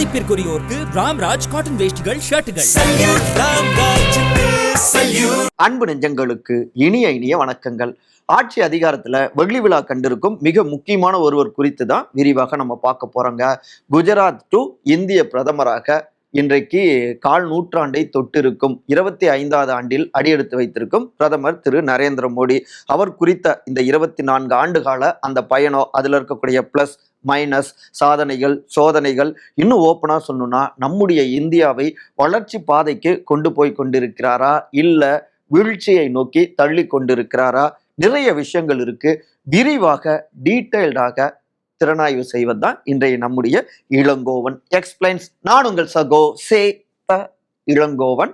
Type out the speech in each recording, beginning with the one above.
மதிப்பிற்குரியோருக்கு Ramraj cotton வேஷ்டிகள் ஷர்ட்டுகள். அன்பு நெஞ்சங்களுக்கு இனிய இனிய வணக்கங்கள். ஆட்சி அதிகாரத்துல வெள்ளி விழா கண்டிருக்கும் மிக முக்கியமான ஒருவர் குறித்து தான் விரிவாக நம்ம பார்க்க போறோங்க. குஜராத் டு இந்திய பிரதமராக இன்றைக்கு கால் நூற்றாண்டை தொட்டிருக்கும் இருபத்தி ஐந்தாவது ஆண்டில் அடியெடுத்து வைத்திருக்கும் பிரதமர் திரு நரேந்திர மோடி. அவர் குறித்த இந்த இருபத்தி நான்கு ஆண்டு கால அந்த பயணம் அதுல இருக்கக்கூடிய ப்ளஸ் மைனஸ் சாதனைகள் சோதனைகள். இன்னும் ஓப்பனாக சொல்லணும்னா நம்முடைய இந்தியாவை வளர்ச்சி பாதைக்கு கொண்டு போய் கொண்டிருக்கிறாரா? இல்லை வீழ்ச்சியை நோக்கி தள்ளி கொண்டிருக்கிறாரா? நிறைய விஷயங்கள் இருக்கு. விரிவாக டீட்டெயில்டாக திறனாய்வு செய்வது தான் இன்றைய நம்முடைய இளங்கோவன். எக்ஸ்பிளைன்ஸ் நான் உங்கள் சகோ சே த இளங்கோவன்.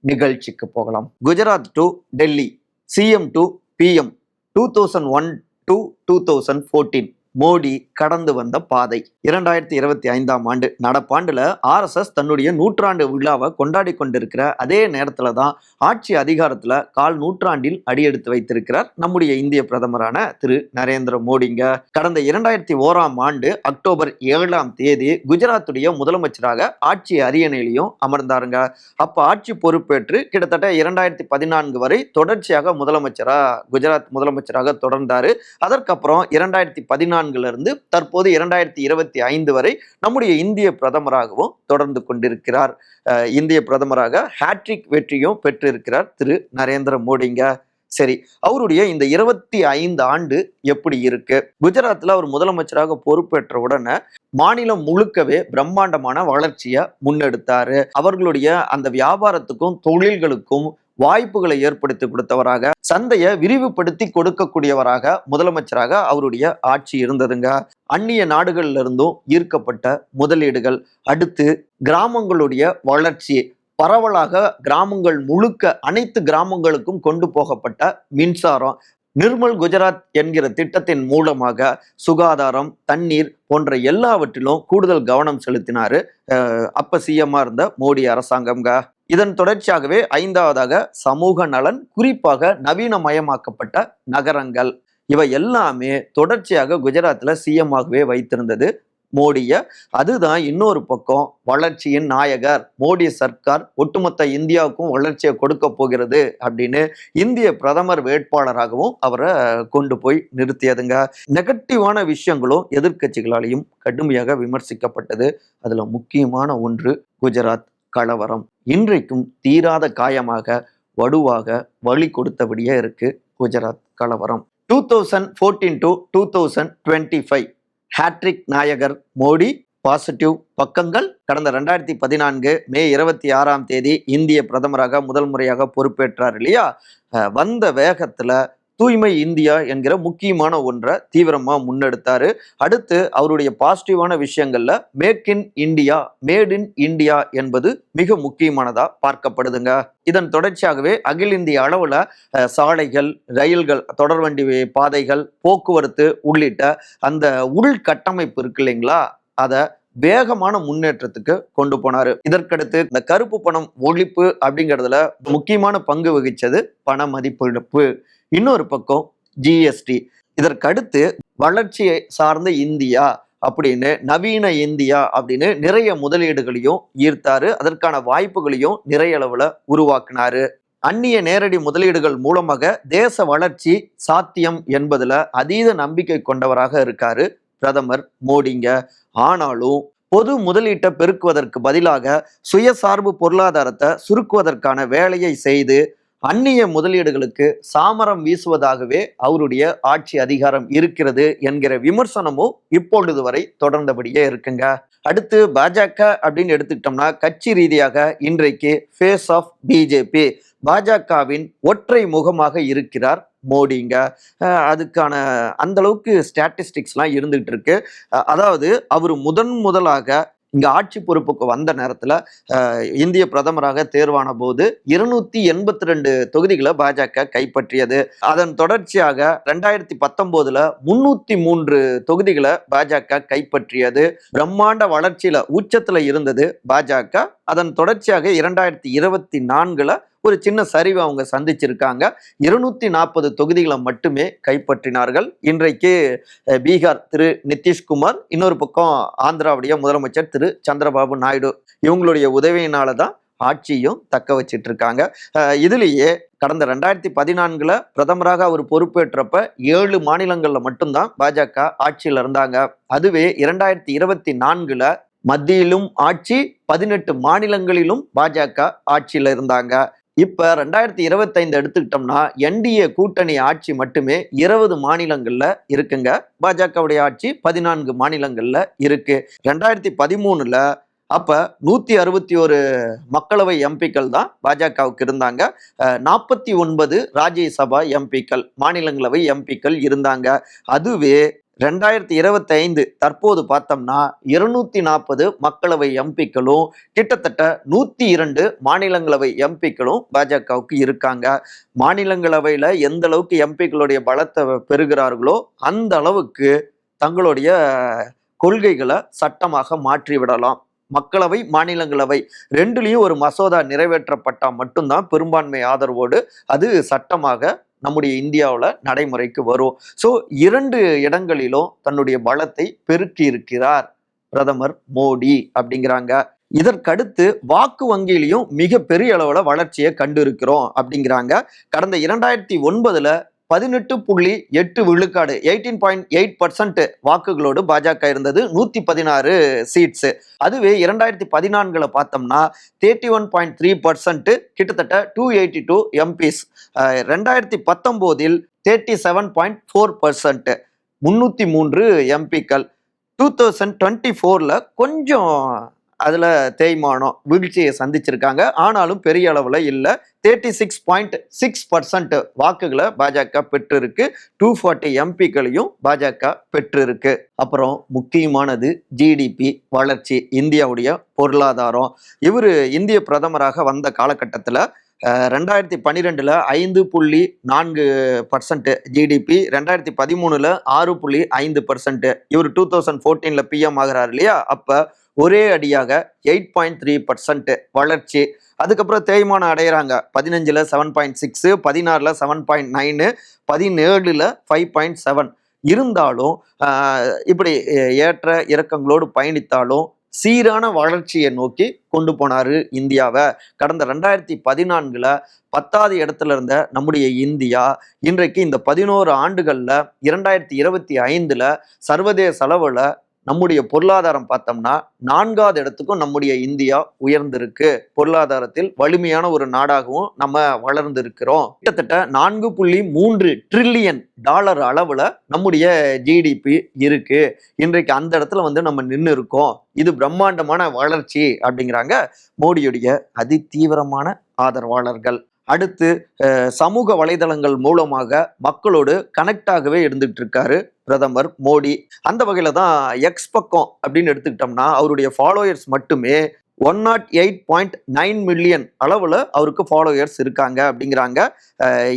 நிகழ்ச்சிக்கு போகலாம். Gujarat to Delhi CM to PM two thousand one to two thousand fourteen Modi கடந்து வந்த பாதை. இரண்டாயிரத்தி இருபத்தி ஐந்தாம் ஆண்டு நடப்பாண்டுல ஆர்எஸ்எஸ் தன்னுடைய நூற்றாண்டு விழாவை கொண்டாடி கொண்டிருக்கிற அதே நேரத்துல தான் ஆட்சி அதிகாரத்துல கால் நூற்றாண்டில் அடியெடுத்து வைத்திருக்கிறார் நம்முடைய இந்திய பிரதமரான திரு நரேந்திர மோடிங்க. கடந்த இரண்டாயிரத்தி ஓராம் ஆண்டு அக்டோபர் ஏழாம் தேதி குஜராத்துடைய முதலமைச்சராக ஆட்சி அரியணையிலையும் அமர்ந்தாருங்க. அப்ப ஆட்சி பொறுப்பேற்று கிட்டத்தட்ட இரண்டாயிரத்தி பதினான்கு வரை தொடர்ச்சியாக முதலமைச்சரா குஜராத் முதலமைச்சராக தொடர்ந்தாரு. அதற்கப்புறம் இரண்டாயிரத்தி பதினான்கு இருந்து தற்போது இரண்டாயிரத்தி இருபத்தி ஐந்து வரை நம்முடைய இந்திய பிரதமராகவும் தொடர்ந்து கொண்டிருக்கிறார். இந்திய பிரதமராக ஹேட்ரிக் வெற்றியும் பெற்றிருக்கிறார் திரு நரேந்திர மோடிங்க. சரி அவருடைய இந்த இருபத்தி ஐந்து ஆண்டு எப்படி இருக்கு? குஜராத்தில் அவர் முதலமைச்சராக பொறுப்பேற்ற உடனே மாநிலம் முழுக்கவே பிரம்மாண்டமான வளர்ச்சியை முன்னெடுத்தாரு. அவர்களுடைய அந்த வியாபாரத்துக்கும் தொழில்களுக்கும் வாய்ப்புகளை ஏற்படுத்தி கொடுத்தவராக சந்தையை விரிவுபடுத்தி கொடுக்கக்கூடியவராக முதலமைச்சராக அவருடைய ஆட்சி இருந்ததுங்க. அந்நிய நாடுகள்ல இருந்தும் ஈர்க்கப்பட்ட முதலீடுகள். அடுத்து கிராமங்களுடைய வளர்ச்சி. பரவலாக கிராமங்கள் முழுக்க அனைத்து கிராமங்களுக்கும் கொண்டு போகப்பட்ட மின்சாரம். நிர்மல் குஜராத் என்கிற திட்டத்தின் மூலமாக சுகாதாரம் தண்ணீர் போன்ற எல்லாவற்றிலும் கூடுதல் கவனம் செலுத்தினாரு அப்ப சிஎம்மா இருந்த மோடி அரசாங்கம்ங்க. இதன் தொடர்ச்சியாகவே ஐந்தாவதாக சமூக நலன் குறிப்பாக நவீனமயமாக்கப்பட்ட நகரங்கள். இவை எல்லாமே தொடர்ச்சியாக குஜராத்தில் சிஎம் ஆகவே வைத்திருந்தது மோடிய. அதுதான் இன்னொரு பக்கம் வளர்ச்சியின் நாயகர் மோடி சர்க்கார் ஒட்டுமொத்த இந்தியாவுக்கும் வளர்ச்சியை கொடுக்க போகிறது அப்படின்னு இந்திய பிரதமர் வேட்பாளராகவும் அவரை கொண்டு போய் நிறுத்தியதுங்க. நெகட்டிவான விஷயங்களும் எதிர்க்கட்சிகளாலையும் கடுமையாக விமர்சிக்கப்பட்டது. அதுல முக்கியமான ஒன்று குஜராத் கலவரம். இன்றைக்கும் தீராத காயமாக வடுவாக வழி கொடுத்தபடியே இருக்கு குஜராத் கலவரம். Two thousand fourteen to two thousand twenty five hattrick Nayagar Modi positive பக்கங்கள். கடந்த ரெண்டாயிரத்தி பதினான்கு மே இருபத்தி ஆறாம் தேதி இந்திய பிரதமராக முதல் முறையாக பொறுப்பேற்றார் இல்லையா? வந்த வேகத்தில் தூய்மை இந்தியா என்கிற முக்கியமான ஒன்றை தீவிரமாக முன்னெடுத்தாரு. அடுத்து அவருடைய பாசிட்டிவான விஷயங்கள்ல make in India made in India என்பது மிக முக்கியமானதா பார்க்கப்படுதுங்க. இதன் தொடர்ச்சியாகவே அகில இந்திய அளவுல சாலைகள் ரயில்கள் தொடர்வண்டி பாதைகள் போக்குவரத்து உள்ளிட்ட அந்த உள்கட்டமைப்பு இருக்கு இல்லைங்களா? அதை வேகமான முன்னேற்றத்துக்கு கொண்டு போனாரு. இதற்கடுத்து இந்த கருப்பு பணம் ஒழிப்பு அப்படிங்கிறதுல முக்கியமான பங்கு வகிச்சது பண மதிப்பிழப்பு. இன்னொரு பக்கம் ஜிஎஸ்டி இதற்கடுத்து வளர்ச்சியை சார்ந்த இந்தியா அப்படின்னு நவீன இந்தியா அப்படின்னு நிறைய முதலீடுகளையும் ஈர்த்தாரு. அதற்கான வாய்ப்புகளையும் நிறைய அளவுல உருவாக்குனாரு. அந்நிய நேரடி முதலீடுகள் மூலமாக தேச வளர்ச்சி சாத்தியம் என்பதுல அதீத நம்பிக்கை கொண்டவராக இருக்காரு பிரதமர் மோடிங்க. ஆனாலும் பொது முதலீட்டை பெருக்குவதற்கு பதிலாக சுயசார்பு பொருளாதாரத்தை சுருக்குவதற்கான வேலையை செய்து அந்நிய முதலீடுகளுக்கு சாமரம் வீசுவதாகவே அவருடைய ஆட்சி அதிகாரம் இருக்கிறது என்கிற விமர்சனமும் இப்பொழுது வரை தொடர்ந்தபடியே இருக்குங்க. அடுத்து பாஜக அப்படின்னு எடுத்துக்கிட்டோம்னா கட்சி ரீதியாக இன்றைக்கு ஃபேஸ் ஆஃப் பிஜேபி பாஜகவின் ஒற்றை முகமாக இருக்கிறார் மோடிங்க. அதுக்கான அந்த அளவுக்கு ஸ்டாட்டிஸ்டிக்ஸ்லாம் இருந்துகிட்டு இருக்கு. அதாவது அவர் முதன் முதலாக இங்கே ஆட்சி பொறுப்புக்கு வந்த நேரத்தில் இந்திய பிரதமராக தேர்வான போது இருநூத்தி எண்பத்தி ரெண்டு தொகுதிகளை பாஜக கைப்பற்றியது. அதன் தொடர்ச்சியாக ரெண்டாயிரத்தி பத்தொன்பதுல முன்னூத்தி மூன்று தொகுதிகளை பாஜக கைப்பற்றியது. பிரம்மாண்ட வளர்ச்சியில உச்சத்துல இருந்தது பாஜக. அதன் தொடர்ச்சியாக இரண்டாயிரத்தி இருபத்தி நான்குல ஒரு சின்ன சரிவை அவங்க சந்திச்சிருக்காங்க. இருநூத்தி நாற்பது தொகுதிகளை மட்டுமே கைப்பற்றினார்கள். இன்றைக்கு பீகார் திரு நிதிஷ்குமார் இன்னொரு பக்கம் ஆந்திராவுடைய முதலமைச்சர் திரு சந்திரபாபு நாயுடு. இவங்களுடைய உதவியினால தான் ஆட்சியும் தக்க வச்சிட்டு இருக்காங்க இதுலேயே கடந்த ரெண்டாயிரத்தி பதினான்குல பிரதமராக அவர் பொறுப்பேற்றப்ப ஏழு மாநிலங்களில் மட்டும்தான் பாஜக ஆட்சியில் இருந்தாங்க. அதுவே இரண்டாயிரத்தி இருபத்தி நான்குல மத்தியிலும் ஆட்சி பதினெட்டு மாநிலங்களிலும் பாஜக ஆட்சியில் இருந்தாங்க. இப்போ ரெண்டாயிரத்தி இருபத்தைந்து எடுத்துக்கிட்டோம்னா என்டிஏ கூட்டணி ஆட்சி மட்டுமே இருபது மாநிலங்களில் இருக்குங்க. பாஜகவுடைய ஆட்சி பதினான்கு மாநிலங்களில் இருக்கு. ரெண்டாயிரத்தி பதிமூணில் அப்போ நூற்றி அறுபத்தி ஒரு மக்களவை எம்பிக்கள் தான் பாஜகவுக்கு இருந்தாங்க. நாற்பத்தி ஒன்பது ராஜ்யசபா எம்பிக்கள் மாநிலங்களவை எம்பிக்கள் இருந்தாங்க. அதுவே ரெண்டாயிரத்தி இருபத்தி ஐந்து தற்போது பார்த்தோம்னா இருநூத்தி நாற்பது மக்களவை எம்பிக்களும் கிட்டத்தட்ட நூத்தி இரண்டு மாநிலங்களவை எம்பிக்களும் பாஜகவுக்கு இருக்காங்க. மாநிலங்களவையில எந்த அளவுக்கு எம்பிக்களுடைய பலத்தை பெறுகிறார்களோ அந்த அளவுக்கு தங்களுடைய கொள்கைகளை சட்டமாக மாற்றி விடலாம் மக்களவை மாநிலங்களவை ரெண்டுலேயும் ஒரு மசோதா நிறைவேற்றப்பட்டால் மட்டும்தான் பெரும்பான்மை ஆதரவோடு அது சட்டமாக நம்முடைய இந்தியாவில் நடைமுறைக்கு வரும். ஸோ இரண்டு இடங்களிலும் தன்னுடைய பலத்தை பெருக்கி இருக்கிறார் பிரதமர் மோடி அப்படிங்கிறாங்க. இதற்கடுத்து வாக்கு வங்கியிலையும் மிக பெரிய அளவில் வளர்ச்சியை கண்டு இருக்கிறோம் அப்படிங்கிறாங்க. கடந்த இரண்டாயிரத்தி ஒன்பதுல பதினெட்டு புள்ளி எட்டு விழுக்காடு எயிட்டீன் பாயிண்ட் எயிட் பர்சன்ட் வாக்குகளோடு பாஜக இருந்தது நூத்தி பதினாறு சீட்ஸ் அதுவே இரண்டாயிரத்தி பதினான்குல பார்த்தோம்னா thirty one point three percent கிட்டத்தட்ட டூ எயிட்டி டூ எம்பிஸ் ரெண்டாயிரத்தி பத்தொம்போதில் thirty seven point four percent முன்னூற்றி மூன்று எம்பிக்கள் டூ தௌசண்ட் டுவெண்ட்டி ஃபோரில் கொஞ்சம் அதில் தேய்மானம் வீழ்ச்சியை சந்திச்சிருக்காங்க. ஆனாலும் பெரிய அளவில் இல்லை. Thirty six point six percent வாக்குகளை பாஜக பெற்றிருக்கு. டூ ஃபார்ட்டி எம்பிக்களையும் பாஜக பெற்றிருக்கு. அப்புறம் முக்கியமானது ஜிடிபி வளர்ச்சி இந்தியாவுடைய பொருளாதாரம். இவர் இந்திய பிரதமராக வந்த காலகட்டத்தில் ரெண்டாயிரத்தி பன்னிரெண்டில் ஐந்து புள்ளி நான்கு பர்சன்ட் ஜிடிபி ரெண்டாயிரத்தி பதிமூணில் ஆறு புள்ளி ஐந்து பர்சன்ட் இவர் டூ தௌசண்ட் ஃபோர்டீனில் பிஎம் ஆகிறார் இல்லையா? அப்போ ஒரே அடியாக எயிட் பாயிண்ட் த்ரீ பர்சன்ட் வளர்ச்சி. அதுக்கப்புறம் தேய்மானம் அடைகிறாங்க பதினஞ்சில் செவன் பாயிண்ட் சிக்ஸு பதினாறில் செவன் பாயிண்ட் நைனு பதினேழில் ஃபைவ் பாயிண்ட் செவன் இருந்தாலும் இப்படி ஏற்ற இறக்கங்களோடு பயணித்தாலும் சீரான வளர்ச்சியை நோக்கி கொண்டு போனாரு இந்தியாவை. கடந்த ரெண்டாயிரத்தி பதினான்குல பத்தாவது இடத்துல இருந்த நம்முடைய இந்தியா இன்றைக்கு இந்த பதினோரு ஆண்டுகளில் இரண்டாயிரத்தி இருபத்தி ஐந்துல சர்வதேச அளவில் நம்முடைய பொருளாதாரம் பார்த்தோம்னா நான்காவது இடத்துக்கும் நம்முடைய இந்தியா உயர்ந்திருக்கு. பொருளாதாரத்தில் வலிமையான ஒரு நாடாகவும் நம்ம வளர்ந்திருக்கிறோம். கிட்டத்தட்ட நான்கு புள்ளி மூன்று ட்ரில்லியன் டாலர் அளவுல நம்முடைய ஜிடிபி இருக்கு. இன்றைக்கு அந்த இடத்துல வந்து நம்ம நின்று இருக்கோம் இது பிரம்மாண்டமான வளர்ச்சி அப்படிங்கிறாங்க மோடியுடைய அதி தீவிரமான ஆதரவாளர்கள். அடுத்து சமூக வலைதளங்கள் மூலமாக மக்களோடு கனெக்ட் ஆகவே இருந்துட்டு இருக்காரு பிரதமர் மோடி அந்த வகையில தான் எக்ஸ் பக்கம் அப்படின்னு எடுத்துக்கிட்டோம்னா அவருடைய ஃபாலோயர்ஸ் மட்டுமே one nought eight point nine million அளவில் அவருக்கு ஃபாலோயர்ஸ் இருக்காங்க அப்படிங்கிறாங்க.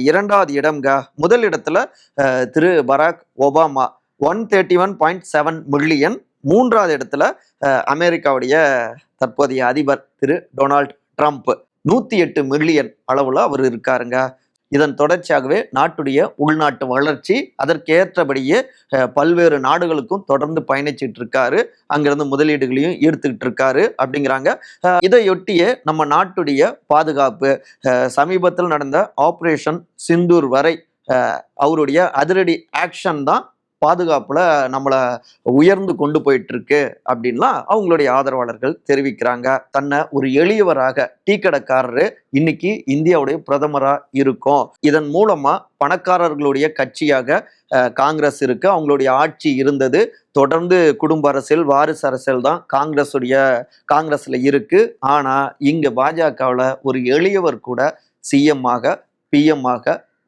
இரண்டாவது இடம்ங்க. முதல் இடத்துல திரு Barack Obama one thirty one point seven million மூன்றாவது இடத்துல அமெரிக்காவுடைய தற்போதைய அதிபர் திரு டொனால்ட் ட்ரம்ப் நூற்றி எட்டு மில்லியன் அளவில் அவர் இருக்காருங்க. இதன் தொடர்ச்சியாகவே நாட்டுடைய உள்நாட்டு வளர்ச்சி அதற்கேற்றபடியே பல்வேறு நாடுகளுக்கும் தொடர்ந்து பயணிச்சிட்டு இருக்காரு அங்கிருந்து முதலீடுகளையும் ஈர்த்துக்கிட்டு இருக்காரு அப்படிங்கிறாங்க இதையொட்டியே நம்ம நாட்டுடைய பாதுகாப்பு சமீபத்தில் நடந்த ஆப்ரேஷன் சிந்தூர் வரை அவருடைய அதிரடி ஆக்ஷன் தான் பாதுகாப்பில் நம்மளை உயர்ந்து கொண்டு போயிட்டு இருக்கு அப்படின்லாம் அவங்களுடைய ஆதரவாளர்கள் தெரிவிக்கிறாங்க. தன்னை ஒரு எளியவராக டீ கடைக்காரரு இன்னைக்கு இந்தியாவுடைய பிரதமராக இருக்கும். இதன் மூலமா பணக்காரர்களுடைய கட்சியாக காங்கிரஸ் இருக்கு. அவங்களுடைய ஆட்சி இருந்தது. தொடர்ந்து குடும்ப அரசியல் வாரிசு அரசியல் தான் காங்கிரஸுடைய காங்கிரஸில் காங்கிரஸ்ல இருக்கு. ஆனா இங்க பாஜகவில் ஒரு எளியவர் கூட சிஎம் ஆக பிஎம் ஆக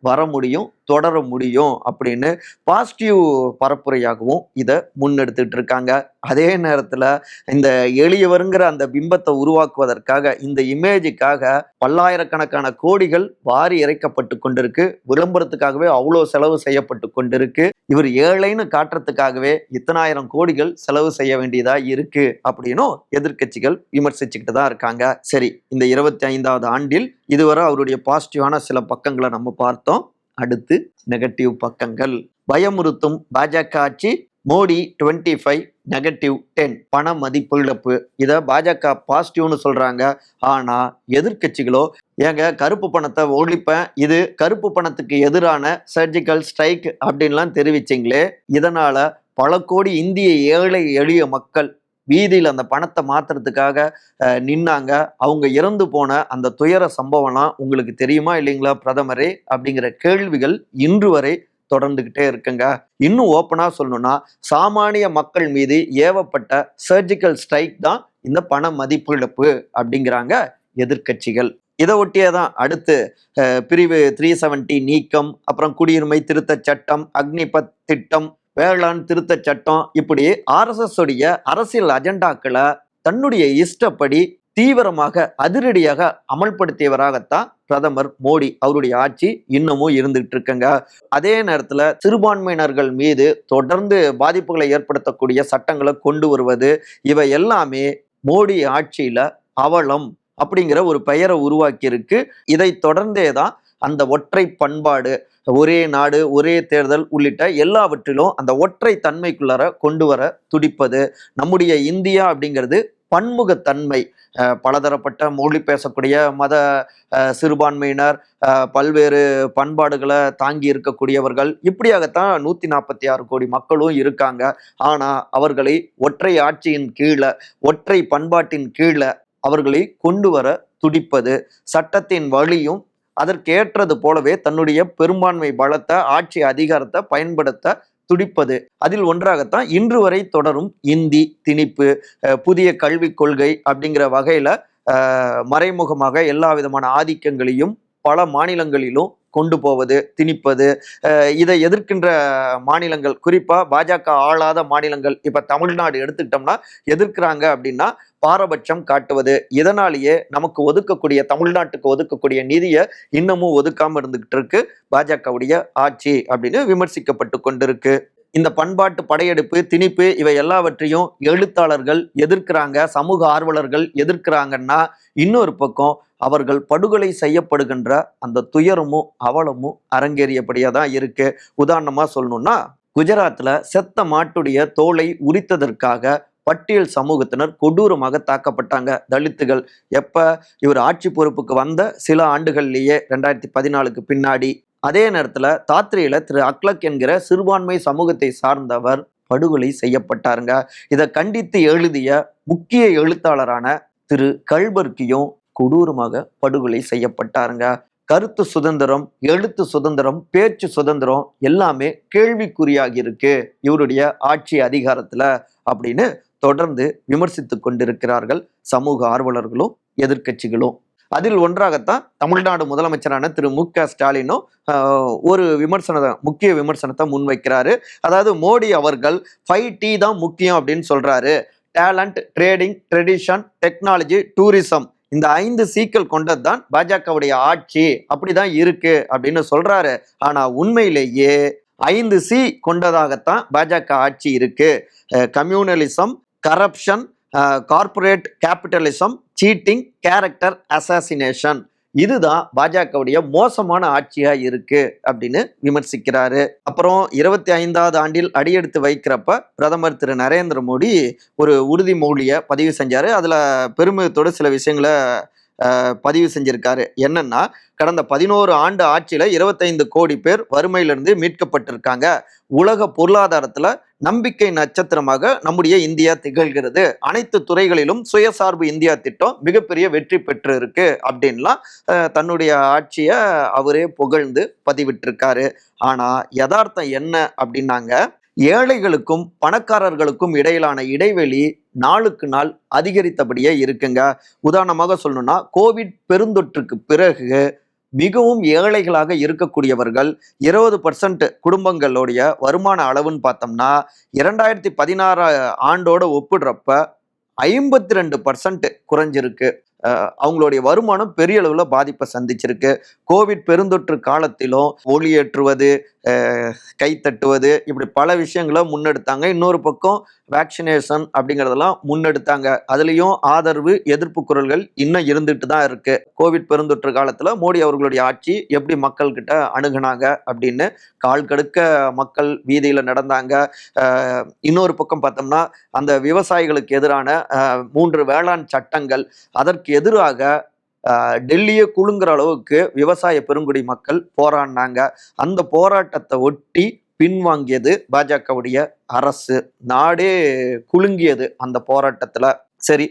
வர முடியும் தொடர முடியும் அப்படின்னு பாசிட்டிவ் பரப்புரையாகவும் இதை முன்னெடுத்துட்டு இருக்காங்க அதே நேரத்தில் இந்த எளியவருங்கிற அந்த பிம்பத்தை உருவாக்குவதற்காக இந்த இமேஜுக்காக பல்லாயிரக்கணக்கான கோடிகள் வாரி இறைக்கப்பட்டு கொண்டிருக்கு. விளம்பரத்துக்காகவே அவ்வளோ செலவு செய்யப்பட்டு கொண்டிருக்கு. இவர் ஏழைன்னு காட்டுறதுக்காகவே இத்தனாயிரம் கோடிகள் செலவு செய்ய வேண்டியதா இருக்கு அப்படின்னும் எதிர்க்கட்சிகள் விமர்சிச்சுக்கிட்டு தான் இருக்காங்க. சரி இந்த இருபத்தி ஐந்தாவது ஆண்டில் இதுவரை அவருடைய பாசிட்டிவான சில பக்கங்களை நம்ம பார்த்தோம். அடுத்து நெகட்டிவ் பக்கங்கள். பயமுறுத்தும் பாஜக ஆட்சி Modi twenty five negative ten பண மதிப்பு இழப்பு இதை பாஜக பாசிட்டிவ்னு சொல்கிறாங்க ஆனால் எதிர்க்கட்சிகளோ ஏங்க கருப்பு பணத்தை ஒழிப்பேன் இது கருப்பு பணத்துக்கு எதிரான சர்ஜிக்கல் ஸ்ட்ரைக் அப்படின்லாம் தெரிவிச்சிங்களே. இதனால் பல கோடி இந்திய ஏழை எளிய மக்கள் வீதியில் அந்த பணத்தை மாத்துறதுக்காக நின்னாங்க. அவங்க இறந்து போன அந்த துயர சம்பவம்லாம் உங்களுக்கு தெரியுமா இல்லைங்களா பிரதமரே? அப்படிங்கிற கேள்விகள் இன்று வரை தொடர்ந்துகிட்டே இருக்குங்க. இன்னும் ஓப்பனா சொல்லணும்னா சாமானிய மக்கள் மீது ஏவப்பட்ட சர்ஜிக்கல் ஸ்ட்ரைக் தான் இந்த பண மதிப்பு இழப்பு அப்படிங்கிறாங்க எதிர்க்கட்சிகள். இதை ஒட்டியே தான் அடுத்து பிரிவு த்ரீ செவன்டி நீக்கம் அப்புறம் குடியுரிமை திருத்தச் சட்டம் அக்னிபத் திட்டம் வேளாண் திருத்தச் சட்டம் இப்படி ஆர்எஸ்எஸ் உடைய அரசியல் அஜெண்டாக்களை தன்னுடைய இஷ்டப்படி தீவிரமாக அதிரடியாக அமல்படுத்தியவராகத்தான் பிரதமர் மோடி அவருடைய ஆட்சி இன்னமும் இருந்துகிட்டு இருக்குங்க அதே நேரத்தில் சிறுபான்மையினர்கள் மீது தொடர்ந்து பாதிப்புகளை ஏற்படுத்தக்கூடிய சட்டங்களை கொண்டு வருவது இவை எல்லாமே மோடி ஆட்சியில் அவலம் அப்படிங்கிற ஒரு பெயரை உருவாக்கியிருக்கு. இதை தொடர்ந்தே தான் அந்த ஒற்றை பண்பாடு ஒரே நாடு ஒரே தேர்தல் உள்ளிட்ட எல்லாவற்றிலும் அந்த ஒற்றை தன்மைக்குள்ளார கொண்டு வர துடிப்பது நம்முடைய இந்தியா அப்படிங்கிறது பன்முகத்தன்மை பலதரப்பட்ட மொழி பேசக்கூடிய மத சிறுபான்மையினர் பல்வேறு பண்பாடுகளை தாங்கி இருக்கக்கூடியவர்கள். இப்படியாகத்தான் நூற்றி நாற்பத்தி ஆறு கோடி மக்களும் இருக்காங்க. ஆனால் அவர்களை ஒற்றை ஆட்சியின் கீழே ஒற்றை பண்பாட்டின் கீழே அவர்களை கொண்டு வர துடிப்பது சட்டத்தின் வழியும் அதற்கேற்றது போலவே தன்னுடைய பெரும்பான்மை பலத்தை ஆட்சி அதிகாரத்தை பயன்படுத்த துடிப்பது. அதில் ஒன்றாகத்தான் இன்று வரை தொடரும் இந்தி திணிப்பு புதிய கல்விக் கொள்கை அப்படிங்கிற வகையில மறைமுகமாக எல்லா விதமான ஆதிக்கங்களையும் பல மாநிலங்களிலும் கொண்டு போவது திணிப்பது இதை எதிர்க்கின்ற மாநிலங்கள் குறிப்பாக பாஜக ஆளாத மாநிலங்கள் இப்போ தமிழ்நாடு எடுத்துக்கிட்டோம்னா எதிர்க்கிறாங்க அப்படின்னா பாரபட்சம் காட்டுவது. இதனாலேயே நமக்கு ஒதுக்கக்கூடிய தமிழ்நாட்டுக்கு ஒதுக்கக்கூடிய நிதியை இன்னமும் ஒதுக்காமல் இருந்துகிட்டு இருக்கு பாஜகவுடைய ஆட்சி அப்படின்னு விமர்சிக்கப்பட்டு கொண்டிருக்கு. இந்த பண்பாட்டு படையெடுப்பு திணிப்பு இவை எல்லாவற்றையும் எழுத்தாளர்கள் எதிர்க்கிறாங்க சமூக ஆர்வலர்கள் எதிர்க்கிறாங்கன்னா இன்னொரு பக்கம் அவர்கள் படுகொலை செய்யப்படுகின்ற அந்த துயரமும் அவலமும் அரங்கேறியபடியாக தான் இருக்கு. உதாரணமாக சொல்லணும்னா குஜராத்தில் செத்த மாட்டுடைய தோலை உரித்ததற்காக பட்டியல் சமூகத்தினர் கொடூரமாக தாக்கப்பட்டாங்க தலித்துகள். எப்போ? இவர் ஆட்சி பொறுப்புக்கு வந்த சில ஆண்டுகள்லேயே ரெண்டாயிரத்தி பதினாலுக்கு பின்னாடி. அதே நேரத்தில் தாத்திரையில் திரு அக்லக் என்கிற சிறுபான்மை சமூகத்தை சார்ந்தவர் படுகொலை செய்யப்பட்டாருங்க. இதை கண்டித்து எழுதிய முக்கிய எழுத்தாளரான திரு கல்பர்கியும் கொடூரமாக படுகொலை செய்யப்பட்டாருங்க. கருத்து சுதந்திரம் எழுத்து சுதந்திரம் பேச்சு சுதந்திரம் எல்லாமே கேள்விக்குறியாகி இருக்கு. இவருடைய ஆட்சி அதிகாரத்துல அப்படின்னு தொடர்ந்து விமர்சித்து கொண்டிருக்கிறார்கள் சமூக ஆர்வலர்களும் எதிர்க்கட்சிகளும். அதில் ஒன்றாகத்தான் தமிழ்நாடு முதலமைச்சரான திரு. மு. க. ஸ்டாலினும் ஒரு விமர்சனத்தை முக்கிய விமர்சனத்தை முன்வைக்கிறாரு. அதாவது மோடி அவர்கள் ஃபைவ் டி தான் முக்கியம் அப்படின்னு சொல்றாரு. Talent trading tradition technology tourism இந்த ஐந்து சீக்கள் கொண்டது தான் பாஜகவுடைய ஆட்சி. அப்படிதான் இருக்கு அப்படின்னு சொல்றாரு. ஆனா உண்மையிலேயே ஐந்து சி கொண்டதாகத்தான் பாஜக ஆட்சி இருக்கு. Communalism corruption corporate capitalism cheating character assassination. இதுதான் பாஜகவுடைய மோசமான ஆட்சியா இருக்கு அப்படின்னு விமர்சிக்கிறாரு. அப்புறம் இருபத்தி ஐந்தாவது ஆண்டில் அடியெடுத்து வைக்கிறப்ப பிரதமர் திரு நரேந்திர மோடி ஒரு உறுதிமொழியை பதிவு செஞ்சாரு. அதுல பெருமிதத்தோடு சில விஷயங்களை பதிவு செஞ்சிருக்காரு. என்னன்னா கடந்த பதினோரு ஆண்டு ஆட்சியில இருபத்தைந்து கோடி பேர் வறுமையிலிருந்து மீட்கப்பட்டிருக்காங்க. உலக பொருளாதாரத்துல நம்பிக்கை நட்சத்திரமாக நம்முடைய இந்தியா திகழ்கிறது. அனைத்து துறைகளிலும் சுயசார்பு இந்தியா திட்டம் மிகப்பெரிய வெற்றி பெற்று இருக்கு அப்படின்லாம் தன்னுடைய ஆட்சியை அவரே புகழ்ந்து பதிவிட்டிருக்காரு. ஆனா யதார்த்தம் என்ன அப்படின்னாங்க ஏழைகளுக்கும் பணக்காரர்களுக்கும் இடையிலான இடைவெளி நாளுக்கு நாள் அதிகரித்தபடியே இருக்குங்க. உதாரணமாக சொல்லணும்னா கோவிட் பெருந்தொற்றுக்கு பிறகு மிகவும் ஏழைகளாக இருக்கக்கூடியவர்கள் இருபது பர்சன்ட் குடும்பங்களுடைய வருமான அளவுன்னு பார்த்தோம்னா இரண்டாயிரத்தி பதினாறு ஆண்டோட ஒப்பிடுறப்ப ஐம்பத்தி ரெண்டு பர்சன்ட் குறைஞ்சிருக்கு அவங்களுடைய வருமானம் பெரிய அளவில் பாதிப்பை சந்திச்சிருக்கு. கோவிட் பெருந்தொற்று காலத்திலும் ஒளியேற்றுவது கை தட்டுவது இப்படி பல விஷயங்களை முன்னெடுத்தாங்க. இன்னொரு பக்கம் வேக்சினேஷன் அப்படிங்கிறதெல்லாம் முன்னெடுத்தாங்க. அதுலேயும் ஆதரவு எதிர்ப்பு குரல்கள் இன்னும் இருந்துட்டு தான் இருக்கு. கோவிட் பெருந்தொற்று காலத்தில் மோடி அவர்களுடைய ஆட்சி எப்படி மக்கள்கிட்ட அணுகுனாங்க அப்படின்னு கால் கடுக்க மக்கள் வீதியில் நடந்தாங்க. இன்னொரு பக்கம் பார்த்தோம்னா அந்த விவசாயிகளுக்கு எதிரான மூன்று வேளாண் சட்டங்கள் அதற்கு எதிராக டெல்லியே குழுங்குற அளவுக்கு விவசாய பெருங்குடி மக்கள் போராடினாங்க. அந்த போராட்டத்தை ஒட்டி பின்வாங்கியது பாஜகவுடைய அரசு. நாடே குலுங்கியது அந்த போராட்டத்துல. சரி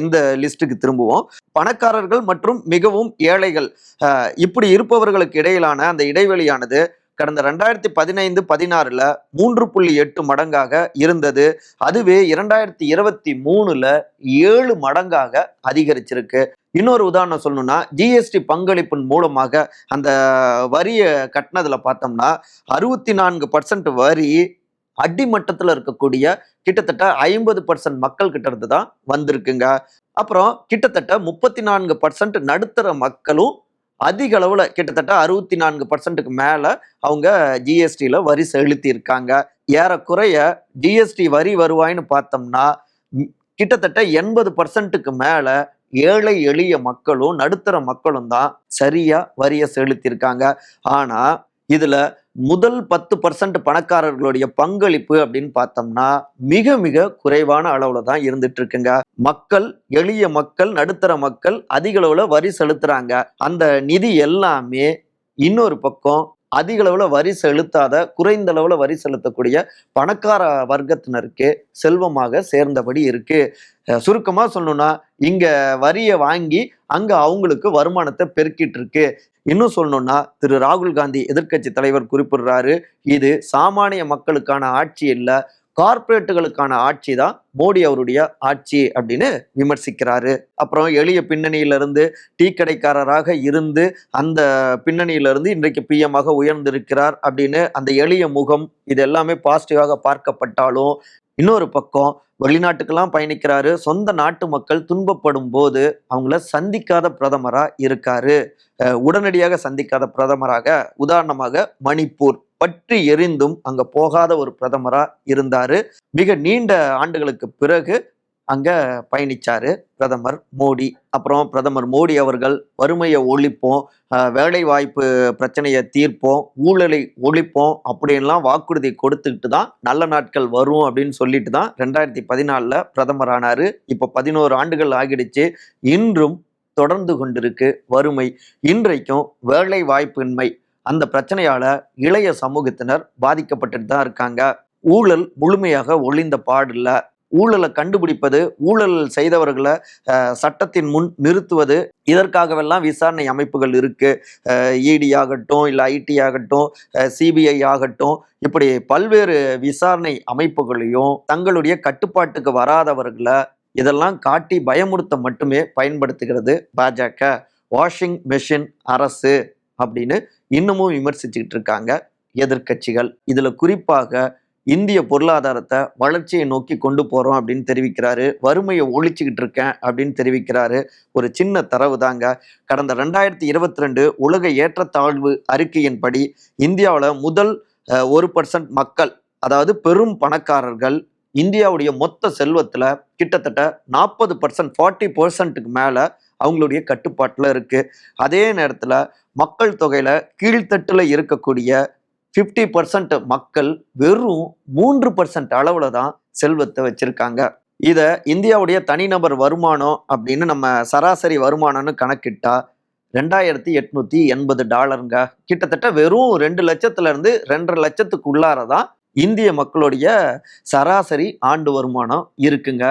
இந்த லிஸ்ட்டுக்கு திரும்புவோம். பணக்காரர்கள் மற்றும் மிகவும் ஏழைகள் இப்படி இருப்பவர்களுக்கு இடையிலான அந்த இடைவெளியானது கடந்த ரெண்டாயிரத்தி பதினைந்து பதினாறுல மூன்று புள்ளி எட்டு மடங்காக இருந்தது. அதுவே இரண்டாயிரத்தி இருபத்தி மூணுல ஏழு மடங்காக அதிகரிச்சிருக்கு. இன்னொரு உதாரணம் சொல்லணும்னா ஜிஎஸ்டி பங்களிப்பின் மூலமாக அந்த வரியை கட்டினதில் பார்த்தோம்னா அறுபத்தி நான்கு பர்சன்ட் வரி அடிமட்டத்தில் இருக்கக்கூடிய கிட்டத்தட்ட ஐம்பது பர்சன்ட் மக்கள் கிட்ட இருந்து தான் வந்திருக்குங்க. அப்புறம் கிட்டத்தட்ட முப்பத்தி நான்கு பர்சன்ட் நடுத்தர மக்களும் அதிக அளவில் கிட்டத்தட்ட அறுபத்தி நான்கு பர்சன்ட்டுக்கு மேலே அவங்க ஜிஎஸ்டியில் வரி செலுத்தி இருக்காங்க. ஏறக்குறைய ஜிஎஸ்டி வரி வருவாயின்னு பார்த்தோம்னா கிட்டத்தட்ட எண்பது பர்சன்ட்டுக்கு மேலே ஏழை எளிய மக்களும் நடுத்தர மக்களும் தான் சரியா வரியை செலுத்தியிருக்காங்க. ஆனா இதுல முதல் பத்து பர்சன்ட் பணக்காரர்களுடைய பங்களிப்பு அப்படின்னு பார்த்தோம்னா மிக மிக குறைவான அளவுல தான் இருந்துட்டு இருக்குங்க மக்கள் எளிய மக்கள் நடுத்தர மக்கள் அதிக அளவுல வரி செலுத்துறாங்க. அந்த நிதி எல்லாமே இன்னொரு பக்கம் அதிக அளவில் வரி செலுத்தாத குறைந்த அளவில் வரி செலுத்தக்கூடிய பணக்கார வர்க்கத்தினருக்கு செல்வமாக சேர்ந்தபடி இருக்கு. சுருக்கமாக சுருக்கமா சொல்லணும்னா வரியை வாங்கி அங்கே அவங்களுக்கு வருமானத்தை பெருக்கிட்டு இருக்கு இன்னும் சொல்லணும்னா திரு ராகுல் காந்தி எதிர்க்கட்சி தலைவர் குறிப்பிடுறாரு இது சாமானிய மக்களுக்கான ஆட்சி இல்லை கார்ப்பரேட்டுகளுக்கான ஆட்சி தான் மோடி அவருடைய ஆட்சி அப்படின்னு விமர்சிக்கிறாரு. அப்புறம் எளிய பின்னணியிலிருந்து டீ கடைக்காரராக இருந்து அந்த பின்னணியிலிருந்து இன்றைக்கு பிஎம்மாக உயர்ந்திருக்கிறார் அப்படின்னு அந்த எளிய முகம் இது எல்லாமே பாசிட்டிவாக பார்க்கப்பட்டாலும் இன்னொரு பக்கம் வெளிநாட்டுக்கெல்லாம் பயணிக்கிறாரு. சொந்த நாட்டு மக்கள் துன்பப்படும் போது அவங்கள சந்திக்காத பிரதமராக இருக்காரு. உடனடியாக சந்திக்காத பிரதமராக உதாரணமாக மணிப்பூர். பற்றி எரிந்தும் அங்க போகாத ஒரு பிரதமரா இருந்தாரு. மிக நீண்ட ஆண்டுகளுக்கு பிறகு அங்க பயணிச்சாரு பிரதமர் மோடி. அப்புறம் பிரதமர் மோடி அவர்கள் வறுமையை ஒழிப்போம் வேலை வாய்ப்பு பிரச்சனையை தீர்ப்போம் ஊழலை ஒழிப்போம் அப்படின்லாம் வாக்குறுதி கொடுத்துக்கிட்டு தான் நல்ல நாட்கள் வரும் அப்படின்னு சொல்லிட்டு தான் ரெண்டாயிரத்தி பதினாலில் பிரதமர் ஆனார் இப்போ பதினோரு ஆண்டுகள் ஆகிடுச்சு. இன்றும் தொடர்ந்து கொண்டிருக்கு வறுமை. இன்றைக்கும் வேலை வாய்ப்பின்மை அந்த பிரச்சனையால இளைய சமூகத்தினர் பாதிக்கப்பட்டுட்டு தான் இருக்காங்க. ஊழல் முழுமையாக ஒளிந்த பாடில்ல. ஊழலை கண்டுபிடிப்பது ஊழல் செய்தவர்களை சட்டத்தின் முன் நிறுத்துவது இதற்காகவெல்லாம் விசாரணை அமைப்புகள் இருக்கு. இடி ஆகட்டும் இல்லை ஐடி ஆகட்டும் சிபிஐ ஆகட்டும் இப்படி பல்வேறு விசாரணை அமைப்புகளையும் தங்களுடைய கட்டுப்பாட்டுக்கு வராதவர்களை இதெல்லாம் காட்டி பயமுறுத்த மட்டுமே பயன்படுத்துகிறது பாஜக வாஷிங் மெஷின் அரசு. அப்படின்னு இன்னமும் விமர்சிச்சுக்கிட்டு இருக்காங்க எதிர்க்கட்சிகள். இதுல குறிப்பாக இந்திய பொருளாதாரத்தை வளர்ச்சியை நோக்கி கொண்டு போகிறோம் அப்படின்னு தெரிவிக்கிறாரு. வறுமையை ஒழிச்சுக்கிட்டு இருக்கேன் அப்படின்னு தெரிவிக்கிறாரு. ஒரு சின்ன தரவு தாங்க. கடந்த ரெண்டாயிரத்தி இருபத்தி ரெண்டு உலக ஏற்றத்தாழ்வு அறிக்கையின்படி இந்தியாவில் முதல் ஒரு பர்சன்ட் மக்கள் அதாவது பெரும் பணக்காரர்கள் இந்தியாவுடைய மொத்த செல்வத்தில் கிட்டத்தட்ட நாற்பது பர்சன்ட் ஃபார்ட்டி பர்சன்ட்டுக்கு மேலே அவங்களுடைய கட்டுப்பாட்டில் இருக்குது அதே நேரத்தில் மக்கள் தொகையில் கீழ்த்தட்டில் இருக்கக்கூடிய ஃபிஃப்டி பர்சன்ட் மக்கள் வெறும் மூன்று பர்சன்ட் அளவில் தான் செல்வத்தை வச்சுருக்காங்க. இதை இந்தியாவுடைய தனிநபர் வருமானம் அப்படின்னு நம்ம சராசரி வருமானம்னு கணக்கிட்டா ரெண்டாயிரத்தி எட்நூத்தி எண்பது டாலருங்க. கிட்டத்தட்ட வெறும் ரெண்டு லட்சத்துல இருந்து ரெண்டரை லட்சத்துக்கு உள்ளாரதான் இந்திய மக்களுடைய சராசரி ஆண்டு வருமானம் இருக்குங்க.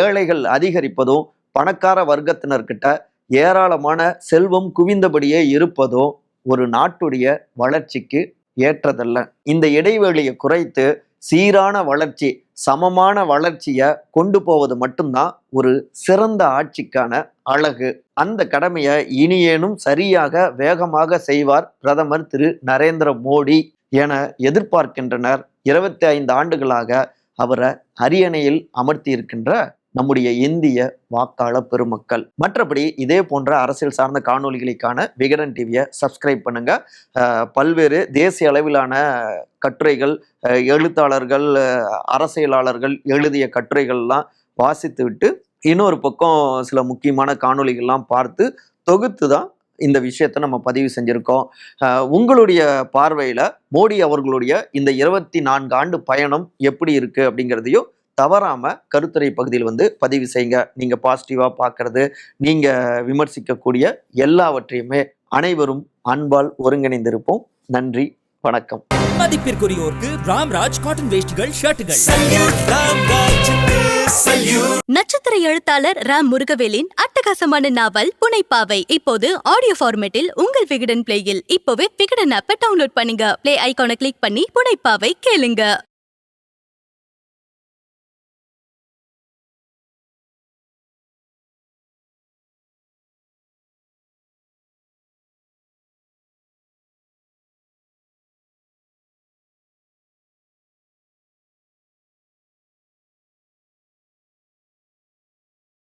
ஏழைகள் அதிகரிப்பதும் பணக்கார வர்க்கத்தினர்கிட்ட ஏராளமான செல்வம் குவிந்தபடியே இருப்பதோ ஒரு நாட்டுடைய வளர்ச்சிக்கு ஏற்றதல்ல. இந்த இடைவெளியை குறைத்து சீரான வளர்ச்சி சமமான வளர்ச்சியை கொண்டு போவது மட்டும்தான் ஒரு சிறந்த ஆட்சிக்கான அழகு. அந்த கடமையை இனியேனும் சரியாக வேகமாக செய்வார் பிரதமர் திரு. நரேந்திர மோடி என எதிர்பார்க்கின்றனர். இருபத்தி ஐந்து ஆண்டுகளாக அவரை அரியணையில் அமர்த்தி இருக்கின்ற நம்முடைய இந்திய வாக்காள பெருமக்கள். மற்றபடி இதே போன்ற அரசியல் சார்ந்த காணொளிகளுக்கான விகடன் டிவியை சப்ஸ்கிரைப் பண்ணுங்க. பல்வேறு தேசிய அளவிலான கட்டுரைகள் எழுத்தாளர்கள் அரசியலாளர்கள் எழுதிய கட்டுரைகள்லாம் வாசித்து விட்டு இன்னொரு பக்கம் சில முக்கியமான காணொளிகள்லாம் பார்த்து தொகுத்து தான் இந்த விஷயத்தை நம்ம பதிவு செஞ்சுருக்கோம். உங்களுடைய பார்வையில் மோடி அவர்களுடைய இந்த இருபத்தி நான்கு ஆண்டு பயணம் எப்படி இருக்குது அப்படிங்கிறதையும் தவறாம கருத்துரை பகுதியில் வந்து பதிவு செய்யுங்க. நீங்க பாசிட்டிவா பார்க்கறது நீங்க விமர்சிக்கக்கூடிய எல்லாவற்றையுமே அனைவரும் அன்பால் ஒருங்கிணைந்திருப்போம். நன்றி வணக்கம். மதிப்பிற்குரியோருக்கு ராம்ராஜ் காட்டன் வேஷ்டிகள் ஷர்ட்டுகள். நட்சத்திர எழுத்தாளர் ராம் முருகவேலின் அட்டகாசமான நாவல் புனைப்பாவை இப்போது ஆடியோ ஃபார்மேட்டில் உங்கள் விகடன் பிளேயில் இப்போவே விகடன் ஆப்பை டவுன்லோட் பண்ணுங்க. பிளே ஐகானை கிளிக் பண்ணி புனைப்பாவை கேளுங்க.